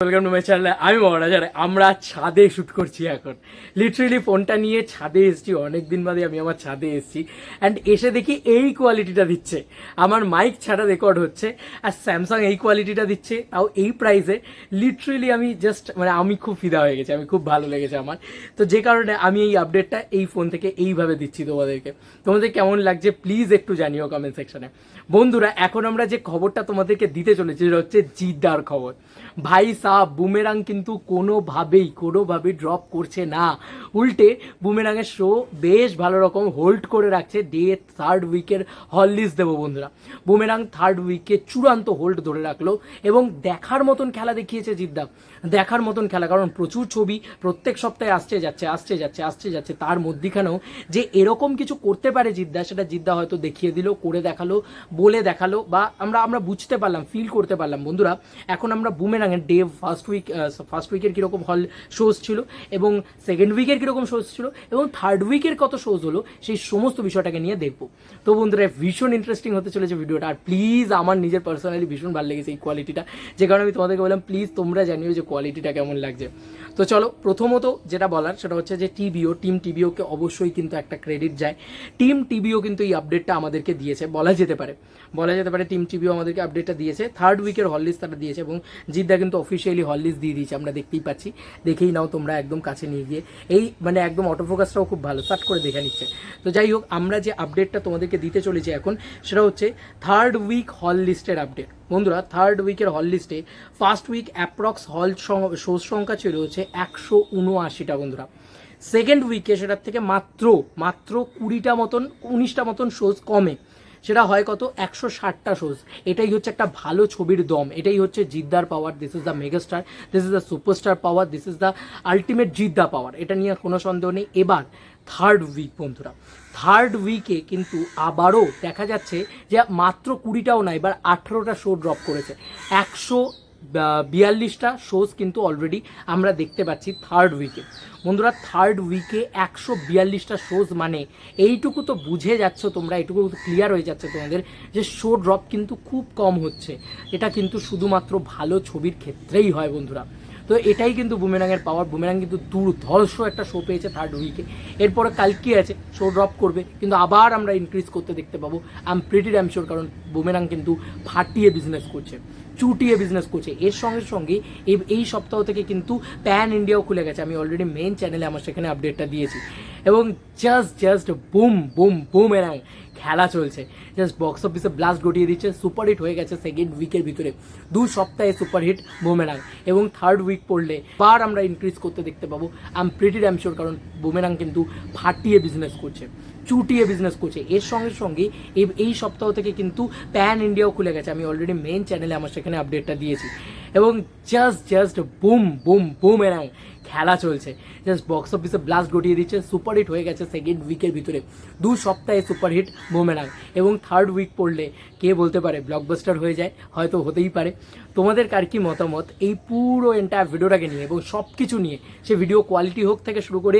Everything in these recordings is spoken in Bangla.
ওয়েলকাম টু মাই চ্যানেল আমি মহারাজ আর আমরা ছাদে শ্যুট করছি এখন। লিটারেলি ফোনটা নিয়ে ছাদে এসেছি অনেক দিন বাদে আমি আমার ছাদে এসেছি। অ্যান্ড এসে দেখি এই কোয়ালিটিটা দিচ্ছে। আমার মাইক ছাড়া রেকর্ড হচ্ছে, আর স্যামসাং এই কোয়ালিটিটা দিচ্ছে, তাও এই প্রাইসে লিটারেলি আমি জাস্ট মানে আমি খুব ফিদা হয়ে গেছি, আমি খুব ভালো লেগেছে আমার। তো যে কারণে আমি এই আপডেটটা এই ফোন থেকে এইভাবে দিচ্ছি তোমাদেরকে। তোমাদের কেমন লাগছে প্লিজ একটু জানিও কমেন্ট সেকশনে বন্ধুরা, এখন আমরা যে খবরটা তোমাদেরকে দিতে চলেছি, সেটা হচ্ছে জিদ্দার খবর। ভাই সাহ বুমেরাং কিন্তু কোনোভাবেই কোনোভাবেই ড্রপ করছে না। উল্টে বুমেরাংয়ের শো বেশ ভালো রকম হোল্ড করে রাখছে। ডে থার্ড উইকের হললিস দেবো বন্ধুরা। বুমেরাং থার্ড উইকে চূড়ান্ত হোল্ড ধরে রাখল এবং দেখার মতন খেলা দেখিয়েছে জিদ্দা। দেখার মতন খেলা, কারণ প্রচুর ছবি প্রত্যেক সপ্তাহে আসছে, যাচ্ছে আসছে যাচ্ছে আসছে, যাচ্ছে। তার মধ্যিখানেও যে এরকম কিছু করতে পারে জিদ্দা, সেটা জিদ্দা হয়তো দেখিয়ে দিল, করে দেখাল, বলে দেখাল বা আমরা আমরা বুঝতে পারলাম ফিল করতে পারলাম। বন্ধুরা, এখন আমরা বুমেরাঙের ডে ফার্স্ট উইক ফার্স্ট উইকের কীরকম হল শোজ ছিল এবং সেকেন্ড উইকের কীরকম শোজ ছিল এবং থার্ড উইকের কত শোজ হলো, সেই সমস্ত বিষয়টাকে নিয়ে দেখব। তো বন্ধুরা, ভীষণ ইন্টারেস্টিং হতে চলেছে ভিডিওটা আর প্লিজ আমার নিজের পার্সোনালি ভীষণ ভালো লেগেছে এই কোয়ালিটিটা যে কারণে আমি তোমাদেরকে বললাম প্লিজ তোমরা জানিও যে কোয়ালিটিটা কেমন লাগছে। তো চলো, প্রথমত যেটা বলার, সেটা হচ্ছে যে টিবিও টিম টিবিওকে অবশ্যই কিন্তু একটা ক্রেডিট যায়। টিম টিবিও কিন্তু এই আপডেটটা আমাদেরকে দিয়েছে, বলা যেতে পারে। বলা যেতে পারে টিম টিবিও আমাদেরকে আপডেটটা দিয়েছে। থার্ড উইকের হললিস তারা দিয়েছে এবং জিদ্দা কিন্তু অফিসিয়ালি হললিস দিয়ে দিয়েছে, আমরা দেখতেই পাচ্ছি। দেখেই নাও তোমরা একদম কাছে নিয়ে গিয়ে। এই মানে একদম অটোফোকাসটাও খুব ভালো সার্ট করে দেখে নিচ্ছে। তো যাই হোক, আমরা যে আপডেটটা তোমাদেরকে দিতে চলেছি এখন, সেটা হচ্ছে থার্ড উইক হল লিস্টের আপডেট বন্ধুরা থার্ড উইকের হল লিস্টে ফার্স্ট উইক অ্যাপ্রক্স হল শোজ সংখ্যা ছিল হচ্ছে একশো উনআশিটা বন্ধুরা। সেকেন্ড উইকে সেটার থেকে মাত্র মাত্র কুড়িটা মতন, উনিশটা মতন শোজ কমে। সেটা হয় কত? একশো ষাটটা শোজ এটাই হচ্ছে একটা ভালো ছবির দম। এটাই হচ্ছে জিদ্দার power this is the megastar this is the superstar power this is the ultimate Jeddah power এটা নিয়ে কোনো সন্দেহ নেই। এবার থার্ড উইক বন্ধুরা। থার্ড উইকে কিন্তু আবারও দেখা যাচ্ছে যে মাত্র কুড়িটাও না, এবার আঠেরোটা শো ড্রপ করেছে। একশো বিয়াল্লিশটা শোজ কিন্তু অলরেডি আমরা দেখতে পাচ্ছি থার্ড উইকে বন্ধুরা থার্ড উইকে একশো বিয়াল্লিশটা শোজ মানে এইটুকু তো বুঝে যাচ্ছ তোমরা, এইটুকু ক্লিয়ার হয়ে যাচ্ছে তোমাদের যে শো ড্রপ কিন্তু খুব কম হচ্ছে। এটা কিন্তু শুধুমাত্র ভালো ছবির ক্ষেত্রেই হয় বন্ধুরা। তো এটাই কিন্তু বুমেরাঙের পাওয়ার বুমেরাং কিন্তু দুর্ধর্ষ একটা শো পেয়েছে থার্ড উইকে এরপরে কালকে আছে শো ড্রপ করবে, কিন্তু আবার আমরা ইনক্রিজ করতে দেখতে পাবো। I am pretty damn sure কারণ বুমেরাং কিন্তু ফাটিয়ে বিজনেস করছে। চুটিয়ে বিজনেস করছে। এর সঙ্গে সঙ্গে এই- সপ্তাহ থেকে কিন্তু প্যান ইন্ডিয়াও খুলে গেছে। আমি অলরেডি মেন চ্যানেলে আমার সেখানে আপডেটটা দিয়েছি। এবং just just boom boom boom এরাং খেলা চলছে। জাস্ট বক্স অফিসে ব্লাস্ট ঘটিয়ে দিচ্ছে। সুপারহিট হয়ে গেছে সেকেন্ড উইকের ভিতরে। দু সপ্তাহে সুপারহিট বুমেরাং এবং থার্ড উইক পড়লে বার আমরা ইনক্রিজ করতে দেখতে পাবো। আম প্রিটি ড্যাম শিওর কারণ বুমেরাং কিন্তু ফাটিয়ে বিজনেস করছে। চুটিয়ে বিজনেস করছে। এর সঙ্গে সঙ্গে এই সপ্তাহ থেকে কিন্তু প্যান ইন্ডিয়াও খুলে গেছে। আমি অলরেডি মেন চ্যানেলে আমার সেখানে আপডেটটা দিয়েছি। এবং just just boom boom boom এরাং খেলা চলছে। জাস্ট বক্স অফিসে ব্লাস্ট ঘটিয়ে দিচ্ছে সুপারহিট হয়ে গেছে সেকেন্ড উইকের ভিতরে। দু সপ্তাহে সুপারহিট বুমেরাং এবং থার্ড উইক পড়লে কে বলতে পারে ব্লকবাস্টার হয়ে যায়, হয়তো হতেই পারে। তোমাদের কার কি মতামত? এই পুরো এন্টায়ার ভিডিওটাকে নিয়ে এবং সব কিছু নিয়ে, সে ভিডিও কোয়ালিটি হোক থেকে শুরু করে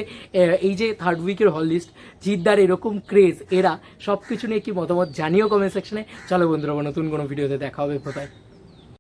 এই যে থার্ড উইকের হল লিস্ট জিদ্দার এরকম ক্রেজ এরা সব কিছু নিয়ে কি মতামত জানিও কমেন্ট সেকশনে চলো বন্ধুরা নতুন কোনো ভিডিওতে দেখা হবে কোথায়